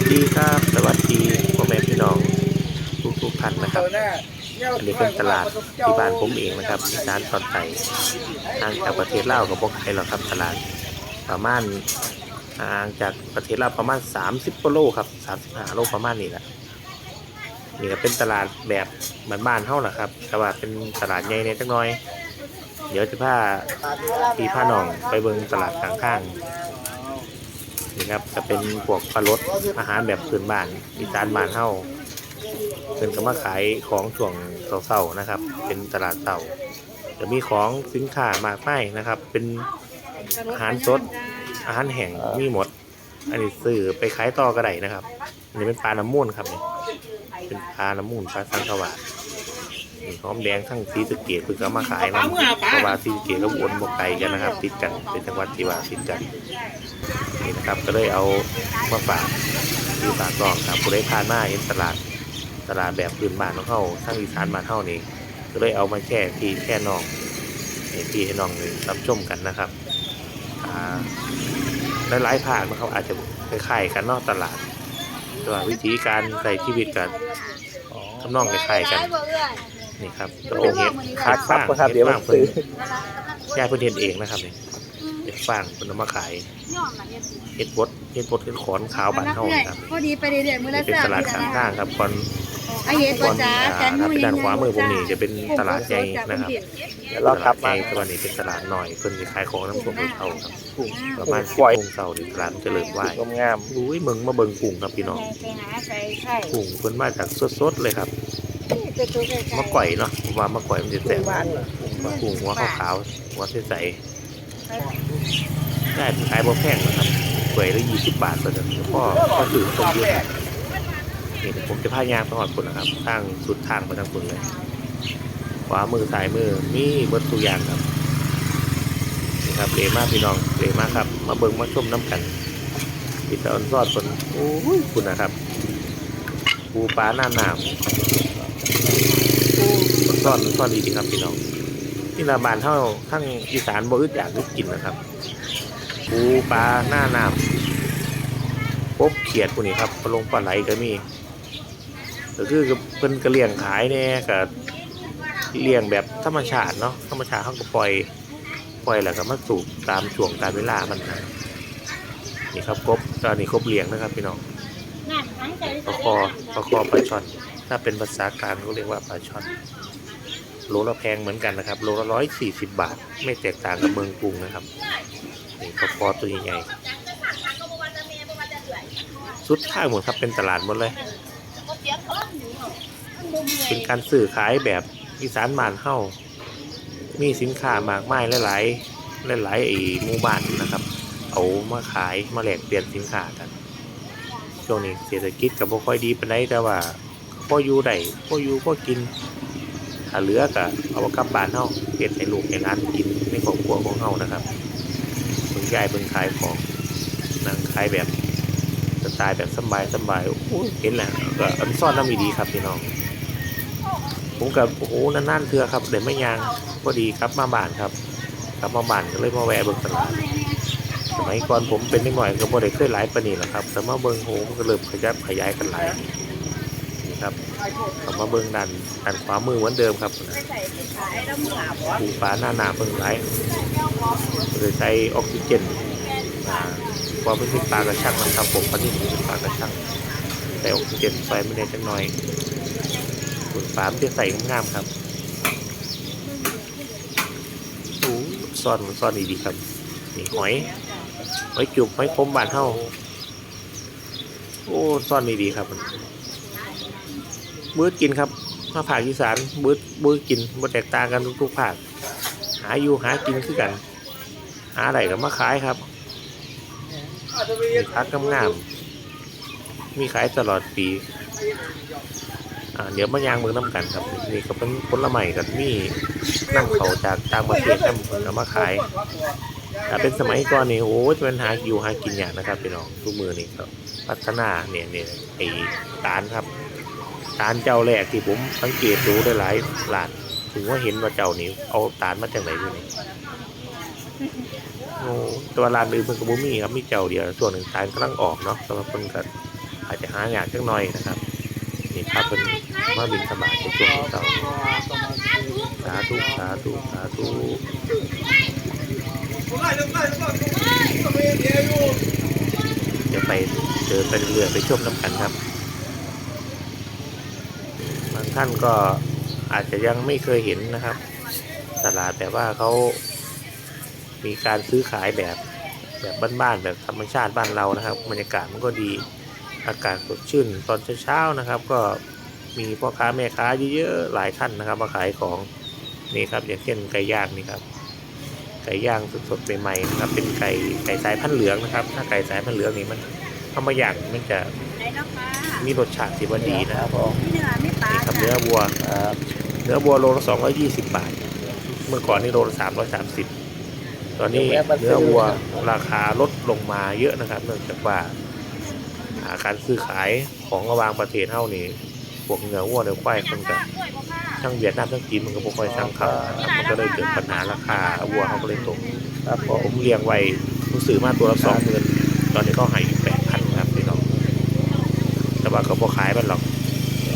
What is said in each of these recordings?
วัสดีครับ สวัสดีพ่อแม่พี่น้องทุกทุกท่านนะครับอันนี้เป็นตลาดที่บ้านผมเองนะครับที่ร้านตอนไต่ห่างจากประเทศลาวกับพวกไทยหรอกครับ ตลาดประมาณห่างจากประเทศลาวประมาณ 30กิโลครับ35โลประมาณนี้แหละนี่ก็เป็นตลาดแบบบ้านๆเท่าแหละครับแต่ว่าเป็นตลาดใหญ่ในจักน้อย เดี๋ยวจะพาพี่พาน้องไปเบิงตลาดกลางข้าง นี่ครับจะเป็นพวกปลารสอาหารแบบพื้นบ้านอีสานบ้านเฮาเพิ่นก็มาขายของช่วงเสาๆนะครับ เป็นตลาดเสาจะมีของสินค้ามากมายนะครับ เป็นอาหารสดอาหารแห้งมีหมด อันนี้ซื้อไปขายต่อก็ได้นะครับอันนี้เป็นปลาน้ำมูลครับนี่เป็นปลาน้ำมูลปลาสังขวานี่หอมแดงทั้งสีสเกตเพิ่งก็เอามาขายนะเพราะว่าสีสเกตกับอุบลบกไกลกันนะครับ ติดกันเป็นจังหวัดที่ว่าติดกัน นี่นะครับก็เลยเอามาฝากที่ฝากน้องครับผู้ใดผ่านมาเห็นตลาดตลาดแบบพื้นบ้านของเขาทั้งอีสานบ้านเฮานี่ก็เลยเอามาแช่ที่แช่น้องให้พี่ให้น้องได้รับชมกันนะครับอ่าหลายๆภาคนะครับอาจจะคล้ายๆกันเนอกตลาดแต่ว่าวิธีการใส่ชีวิตกันทำนองคล้ายๆกันนี่ครับก็เป็นเห็ดขาดฟางครับครับเห็เดี๋ยวดผฟางมเพิ่นซื้อแช่เพิ่นเฮ็ดเองนะครับนี่ เห็ดฟางเพิ่นเอามาขายเห็ดบดเห็ดบดเห็ดขอนขาวบ้านเฮานะครับพอดีไปเรื่อยๆมื้อนี่ละเป็นสามตลาดข้างข้างๆครับก่อนไอเฮ็ดก่บ่อนจ้าอ่าจันถ้ามื้อเป็นด้านขวามือผมนี่จะเป็นตลาดใหญ่นะครับเดี๋ยวเราตกลัลาบดใหมาญ่ตัวนี้เป็นตลาดหน่อยเพิ่นสิขายของน้ำส้มเท่าครับประมาณสิบปล่อยโมงเช้านี่ตลาดมันจะเริ่มไหวงามอุ้ยมึงมาเบิ่งกุ้งครับพี่น้องไปหาใส่ไข่กุ้งเพิ่นมาจากสดๆเลยครับตัวตัวใส่ไข่มะก่อยเนาะผมว่ามะก่อยมันจะๆแซ่บบ้านกุ้งหัวขาวๆหัวใสๆ ได้ขายบ่แพงนะครับถ้วยละ20บบาทต่อเดือนพ่อพ่อถือตกเยอะนี่เดี๋ยวผมจะพายางไปหอดคนนะครับทางสุดทางไปทางคนเลยขวามือซ้ายมือมีเบิดทุกอย่างครับนี่ครับเลมาพี่น้องเลมาครับ มาเบิ่งมาชมน้ำกันปิดตอนซอดคนโอ้ยคุณนะครับปูปลาหน้าหนามซ่อนซ่อนดีดีครับพี่น้อง ที่ลาบานเท่าทั้งอีสานบ่อึดอยากอึดกินนะครับปูปลาหน้าหนามพบเขียดพวกนี้ครับปลาลงปลาไหลก็มีก็คือเพิ่นกระเลี้ยงขายเนี่ยกับเลี้ยงแบบธรรมชาติเนาะธรรมชาติเขาก็ปล่อยปล่อยแล้วก็มาสูบตามช่วงการเวลามันนะนี่ครับครบตอนนี้ครบเลี้ยงนะครับพี่น้องปลาคอปลาคอปลาช่อนถ้าเป็นภาษากลางเขาเรียกว่าปลาช่อน โลละแพงเหมือนกันนะครับโลละร้อยสี่สิบบาท ไม่แตกต่างกับเมืองกรุงนะครับนี่ปลาคอตัวใหญ่สุดท้ายหมดครับเป็นตลาดหมดเลย เป็นการสื่อขายแบบอีสานบ้านเฮามีสินค้ามากมายหลายๆหลายๆไอ้หมู่บ้านนะครับ เอามาขายมาแลกเปลี่ยนสินค้ากันช่วงนี้เศรษฐกิจก็บ่ค่อยดีปานใดแต่ว่าพออยู่ได้พออยู่พอกิน ถ้าเหลือก็เอากลับบ้านเฮาเฮ็ดให้ลูกให้หลานกินในครอบครัวของเฮานะครับเพิ่งยายเพิ่งขายของนั่งขายแบบสไตล์แบบสบายสบายโอ้ยเห็นแล้วก็อันซ่อนน้ำดีครับพี่น้องผมกับโอ้โหนานๆเทือครับเดี๋ยวไม่ยางพอดีครับมาบ้านครับกลับมาบ้านก็เลยมาแวะเบิ่งตลาดสมัยก่อนผมเป็นนิดหน่อยก็บ่ได้เคยหลายปานนี้แหละครับ แต่มาเบิ่งโหก็เริ่มขยับขยายกันหลาย กลับมาเบิ่งด้านด้านขวามือเหมือนเดิมครับปูปลาหน้าหนาเบิ่งไหลายเลยใช้ออกซิเจนอ่ามเป็นปลากระชังนะครับผมปลาที่เป็นปลากระชังใส่ออกซิเจนใส่ไม่ได้จังหน่อยส่นปลามันจะใส่งามครับซ่อนซ่อนดีๆครับนี่หอยหอยจุกหอยคมบานเท่าโอ้ซ่อนดีๆครับ บื้อกินครับมาผากอีสานบื้อบื้อกินบ่แตกต่างกันทุกๆภาคหาอยู่หากินคือกัน หาอะไรก็มาขายครับพักกำงามมีขายตลอดปีเดี๋ยวมายางเมืองน้ำกันครับนี่ก็เป็นผลไม้กับมีน้ำเขาจากต่างประเทศนำเพิ่นเอามาขายถ้าเป็นสมัยก่อนนี่โอ้จะเป็นหาอยู่หากินอย่ากนะครับพี่น้องทุกมือนี่ก็พัฒนาเนี่ยเนี่ยไอ้ตาลครับ ตาลเจ้าแรกที่ผมสังเกตดูได้หลายร้านถึงว่าเห็นว่าเจ้านี่เอาตาลมาจากไหนด้วยนี่โอ้แตัวาร้านอื่นเพิ่นก็บ่มีครับมีเจ้าเดียวส่วนหนึ่งตาลกำลังออกเนาะแต่ว่าเพิ่นก็อาจจะหายากจังหน่อยนะครับ นี่ครับเป็นมาบินสบายในช่วงเช้าสาธุสาธุสาธุเดี๋ยวไปเดินไปเรื่อยๆไปชมน้ำกันครับบาง ท่านก็อาจจะยังไม่เคยเห็นนะครับ ตลาดแต่ว่าเขามีการซื้อขายแบบแบบบ้านๆแบบธรรมชาติบ้านเรานะครับบรรยากาศมันก็ดีอากาศสดชื่นตอนเช้าๆนะครับ ก็มีพ่อค้าแม่ค้าเยอะๆหลายท่านนะครับ มาขายของนี่ครับอย่างเช่นไก่ย่างนี่ครับไก่ย่างสดๆใหม่ๆนะครับเป็นไก่ไก่สายพันธุ์เหลืองนะครับ ถ้าไก่สายพันธุ์เหลืองนี่มันเข้ามาย่างมันจะไหนน้องปลามีรสชาติที่ว่าดีนะครับไม่เนื้อไม่ปลานี่ครับจ้ะเนื้อวัวเนื้อวัวโลละสองร้อยี่สิบบาท เมื่อก่อนนี่โลละสามร้อยสามสิบตอนนี้เนื้อวัวราคาลดลงมาเยอะนะครับ เนื่องจากว่าอ่าการซื้อขายของระหว่างประเทศเท่านี้พวกเนื้อวัวเนื้อควายมันก็ทั้งเวียดนามทั้งจีนมันก็บ่ค่อยสั่งเขานะครับมันก็เลยเกิดปัญหาราคาวัวเขาก็เลยตกครับผมเลี้ยงไว้รู้สึกมาตัวละสองหมื่นตอนนี้ก็ให้แปดพันครับพี่น้องแต่ว่าก็บ่ขายมันหรอก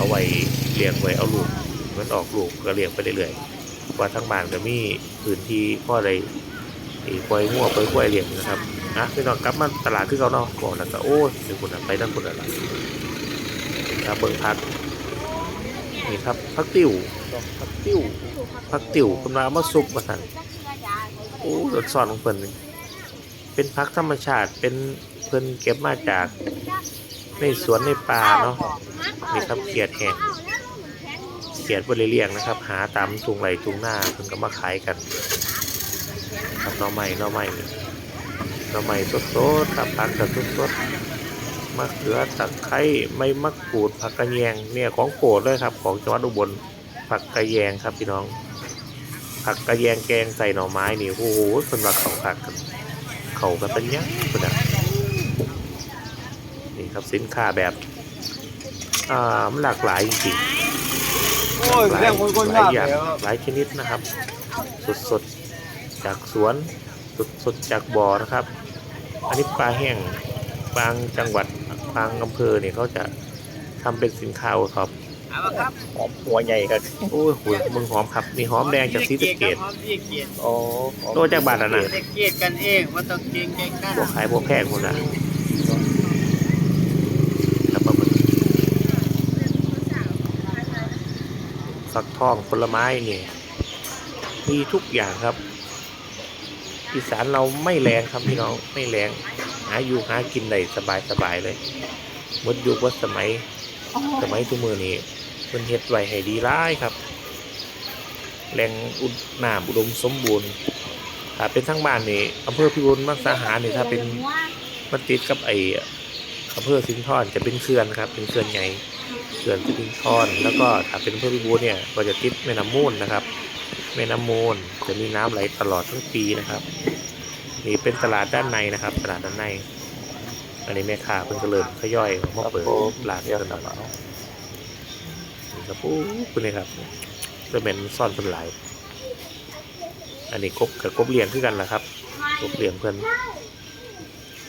เอาไว้เลี้ยงไว้เอาลูกมันออกลูกก็เลี้ยงไปเรื่อยๆว่าทั้งบ้านก็มีพื้นที่พ่ออะไรอีปล่อยงัวปล่อยกล้วยเลี้ยงนะครับอะพี่น้องกลับมาตลาดคือเขาเนาะก่อนแล้วก็โอ้ยเดี๋ยวคุณนะไปนั่นคุณน่ะล่ะครับเบิ่งพักนี่ครับพักติ้วพักติ้วพักติ้วคุณมาเอามาซุปมาสั่นโอ้รสซอนของเพิ่นเป็นพักธรรมชาติเป็นเพิ่นเก็บมาจาก ในสวนในป่าเนาะนี่ครับเขียดแห้งเขียดบริเลียงนะครับ หาตามทุงไหลทุงหน้าเพิ่นก็มาขายกันครับหน่อไม้หน่อไม้หน่อไม้สดๆครับผักกับสดๆมะเขือตะไคร้ใบมะกรูดผักกระแยงเนี่ยของโปรดเลยครับ ของจังหวัดอุบลผักกระแยงครับพี่น้อง ผักกระแยงแกงใส่หน่อไม้นี่โอ้โหคนว่าเขาผักกันเขากันเป็นยังคนอะ ครับสินค้าแบบอ่ามันหลากหลายจริงโอ้ยๆหลายเรื่องคนคนหลายมากอย่างเลยครับหลายชนิดนะครับ สดๆจากสวนสดๆจากบ่อนะครับ อันนี้ปลาแห้งบางจังหวัดบางอำเภอเนี่ยเขาจะทำเป็นสินค้าโอท็อปเอาละครับหอมหัวใหญ่ครับโอ้ยหัวมึงหอมครับนี่หอมแดงจากซีสะเกตพร้อมที่เกียรติอ๋อโตจากบ้านแล้วนะเด็กเกียรติกันเองว่าต้องเกรงใจกันพวกขายพวกแพงหมดนะแล้วก็มัน ฟักทองผลไม้เนี่ยมีทุกอย่างครับ อีสานเราไม่แรงครับพี่น้องไม่แรงหาอยู่หากินได้สบายสบายเลยมดยุคว่าสมัยสมัยทุกมือนี้เพิ่นเฮ็ดไว้ให้ดีร้ายครับแหล่งอุดน้ำอุดมสมบูรณ์ถ้าเป็นทั้งบ้านนี่อำเภอพิบูลมังสาหารนี่ถ้าเป็นมันติดกับไอ้อำเภอสิงห์ทอนจะเป็นเขื่อนครับ เป็นเขื่อนใหญ่ เขื่อนสิงห์ทอนแล้วก็ถ้าเป็นอำเภอพิบูลเนี่ยก็จะติดแม่น้ำมูลนะครับ แม่น้ำมูลจะมีน้ำไหลตลอดทั้งปีนะครับนี่เป็นตลาดด้านในนะครับ ตลาดด้านใน อันนี้แม่ค้าเพิ่งก็เริ่มทยอยออกมาเปิดร้านกันแล้วนี่ครับปุ๊บคุณนี่ครับจะเป็นซ่อนเป็นหลายอันนี้กบกับกบเลี้ยงคือกันแหละครับกบเลี้ยงเพื่อน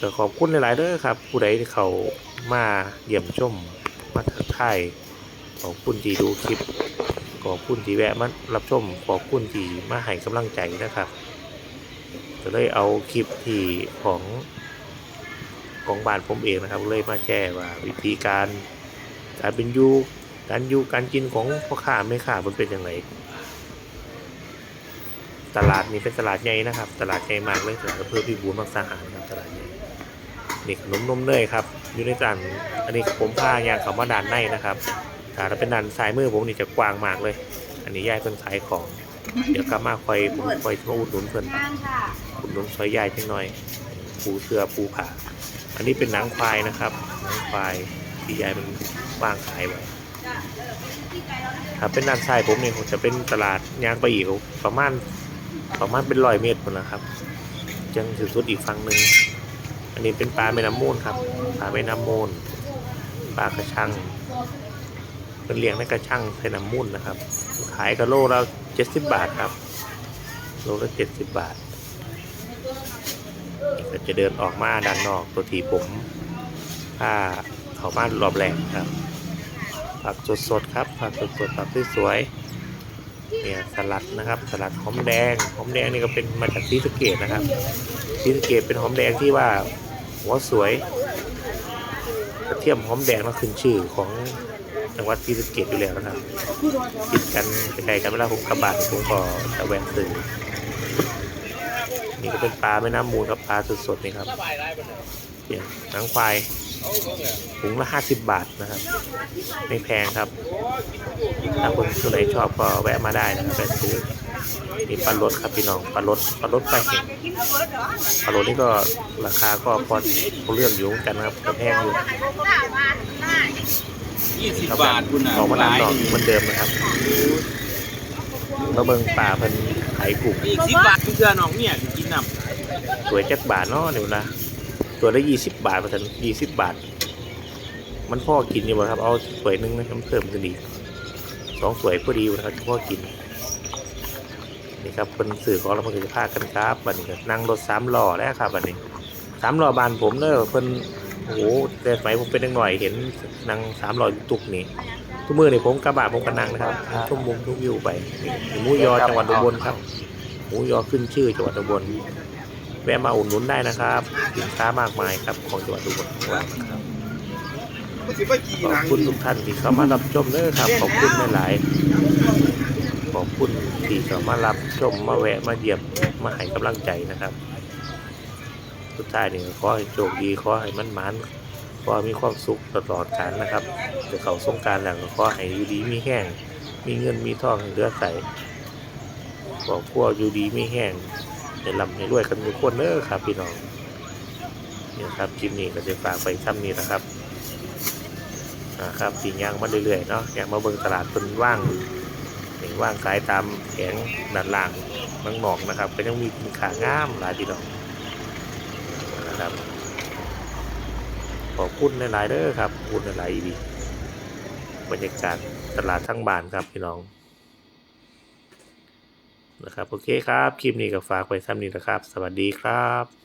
ก็ขอบคุณหลาย ๆเด้อครับ ผู้ใดที่เขามาเยี่ยมชมมา ทักทายขอบคุณที่ดูคลิปขอบคุณที่แวะมารับชมขอบคุณที่มาให้กำลังใจนะครับก็เลยเอาคลิปที่ของของบ้านผมเองนะครับเลยมาแจ้ว่าวิธีการการเป็นยูการยูการกินของพ่อค้าแม่ค้ามันเป็นย่างไรตลาดนี้เป็นตลาดใหญ่นะครับ ตลาดใหญ่มากเลยตลาดอำเภอพิบูลมังสาหารครับตลาดใหญ่ นี่ขนมนมเนยครับอยู่ในจานอันนี้ผมพายางเขามาด่านในนะครับถ้าเป็นด่านซ้ายมือผมนี่จะกว้างมากเลย อันนี้ยายเพิ่นขายของ เดี๋ยวกลับมาคอยผมคอยมาอุดหนุนเพิ่นงานค่ะอุดหนุนซอยยายจังหน่อย ปูเสือปูผาอันนี้เป็นหนังควายนะครับหนังควายที่ยายมันวางขายไว้ครับเป็นด้านซ้ายผมเนี่ยผมจะเป็นตลาดยางไปอีกประมาณประมาณเป็นร้อยเมตรคนนะครับ จังถึงสุดอีกฝั่งหนึ่ง อันนี้เป็นปลาแม่น้ำมูลครับ ปลาแม่น้ำมูล ปลากระชังเป็นเลี้ยงในกระชังใส่น้ำมูลนะครับ ขายกะโลละเจ็ดสิบบาทครับ โลละเจ็ดสิบบาทจะเดินออกมาด้านนอกตัวทีผมถ้าเขามารอบแรกครับผักสดๆครับผักสดๆผักสวยๆ เนี่ยสลัดนะครับ สลัดหอมแดงหอมแดงนี่ก็เป็นมาจากศรีสเกดนะครับศรีสเกดเป็นหอมแดงที่ว่าหัวสวยกระเทียมหอมแดงนั่นขึ้นชื่อของจังหวัดศรีสเกดอยู่แล้วนะครับกินกันใกลๆกันเวลาผมกลับานผมก็จะแวะซื้อนี่ก็เป็นปลาแม่น้ำมูลครับปลาสดๆนี่ครับเนี่ยหนังควาย ถุงละห้าสิบบาทนะครับ ไม่แพงครับ ถ้าคนคนไหนชอบก็แวะมาได้นะครับไปซื้อมีปลาลดครับพี่น้องปลาลดปลาลดปลาเห็ดปลาลดนี่ก็ราคาก็พอพอเลือกอยู่เหมือนกันนะครับก็แพงอยู่ยี่สิบครับบาทคุณอะออกมาตามดอกเหมือนเดิมนะครับแล้วเบิ่งป่าเพิ่นขายกลุ่มอีกสิบบาทเพื่อนน้องเนี่ยกินน้สวยจักบาทเนาะนี่นะ ตัวละยี่สิบบาทประทันยี่สิบบาท มันพ่อกินอยู่บ่ครับ เอาสวยหนึงนะครับเพิ่มขึ้นอีกสองสวยพอดีอยู่นะครับพ่อกินนี่ครับเป็นสื่อของเราเพิ่นจะพากันครับบัดนี้นั่งรถสามล้อแล้วครับบัดนี้สามล้อบานผมเนอะเพิ่นโอ้โหแต่สมัยผมเป็นหน่อยเห็นนั่งสามล้อตุกนี่ทุกมือนี่ผมกระบะผมก็นั่งนะครับทุ่มมุมทุกวิวไปหมูยอจังหวัดอุบลครับหมูยอขึ้นชื่อจังหวัดอุบล แวะมาอุดหนุนได้นะครับสินค้ามากมายครับของจังหวัดอุบลของเรานะครับขอบคุณทุกท่านที่เข้ามารับชมเด้อครับขอบคุณหลายๆขอบคุณที่เข้ามารับชมมาแวะมาเยี่ยมมาให้กำลังใจนะครับสุดท้ายนี่ขอให้โชคดีขอให้มันมันขอให้มีความสุขตลอดกาลนะครับจะเขาสงการแล้วก็ขอให้อยู่ดีมีแห้งมีเงินมีทองเหลือใส่ขอครัวอยู่ดีมีแห้ง ให้ร่ำให้รวยกันทุกคนเด้อครับ พี่น้องนี่ครับคลิปนี้ก็จะฝากไปซ้ำนี้นะครับนะครับสีย่างมาเรื่อยๆเนาะอยากมาเบิ่งตลาดเป็นว่างนี่ว่างขายตามแผงด้านล่างเมืองหนองนะครับ ก็ยังมีสินค้างามหลายทีเดียวนะครับขอบคุณหลายๆเด้อครับขอบคุณหลายๆดีบรรยากาศตลาดทั้งบานครับพี่น้อง นะครับ โอเคครับ คลิปนี้ก็ฝากไว้ซ้ำนี้นะครับ สวัสดีครับ